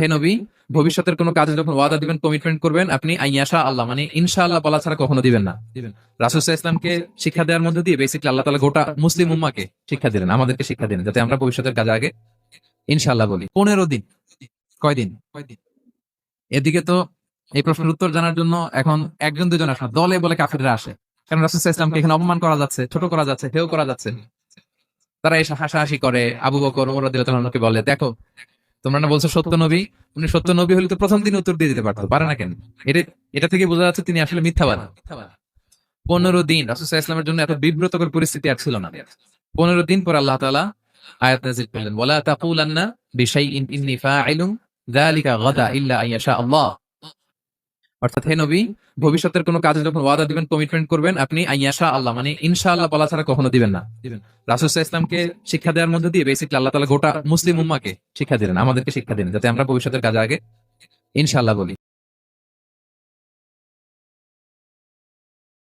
হে নবী, ভবিষ্যতের কোনো কাজে যখন ওয়াদা দিবেন কমিটমেন্ট করবেন, আপনি আইয়াশা আল্লাহ মানে ইনশাআল্লাহ বলা ছাড়া কখনো দিবেন না। দিবেন। রাসুল ইসলামকে শিক্ষা দেওয়ার মধ্যে দিয়ে বেসিকলি আল্লাহ তালা গোটা মুসলিম উম্মাকে শিক্ষা দিলেন, আমাদেরকে শিক্ষা দিলেন, যাতে আমরা ভবিষ্যতের কাজে আগে ইনশাআল্লাহ বলি। পনেরো দিন। কয়দিন এদিকে তো এই প্রশ্নের উত্তর জানার জন্য এখন একজন, দুজন আসে দলে বলে কাফিররা আসে। কারণ রাসুল ইসলামকে এখানে অপমান করা যাচ্ছে, ছোট করা যাচ্ছে হেও করা যাচ্ছে। তারা এসে হাসাহাসি করে, আবু বকর, ওমর দিলকে বলে, দেখো তোমরা না বলছো সত্য নবী? উনি সত্য নবী হলে তো প্রথম দিন উত্তর দিয়ে দিতে পারতো। পারে না কেন? এটা এটা থেকে বোঝা যাচ্ছে তিনি আসলে মিথ্যাবাদ। পনেরো দিন রাসুল ইসলামের জন্য এত বিব্রতকর পরিস্থিতি আর ছিল না। পনেরো দিন পর আল্লাহ তালা আয়াত নাজিল করলেন, ওয়ালা তাকুলান্না বিশাই ইন্নি ফাইলুম যালিকা গাদা ইল্লা يشاء আল্লাহ। অর্থাৎ হে নবী, ভবিষ্যতের কোনো কাজে যখন ওয়াদা দিবেন কমিটমেন্ট করবেন, আপনি আইয়াশা আল্লাহ মানে ইনশাআল্লাহ বলা ছাড়া কখনো দিবেন না। রাসুল ইসলামকে শিক্ষা দেওয়ার মধ্যে দিয়ে বেসিকলি আল্লাহ তালা গোটা মুসলিম উম্মাকে শিক্ষা দিলেন, আমাদেরকে শিক্ষা দিলেন, যাতে আমরা ভবিষ্যতের কাজে আগে ইনশাআল্লাহ বলি।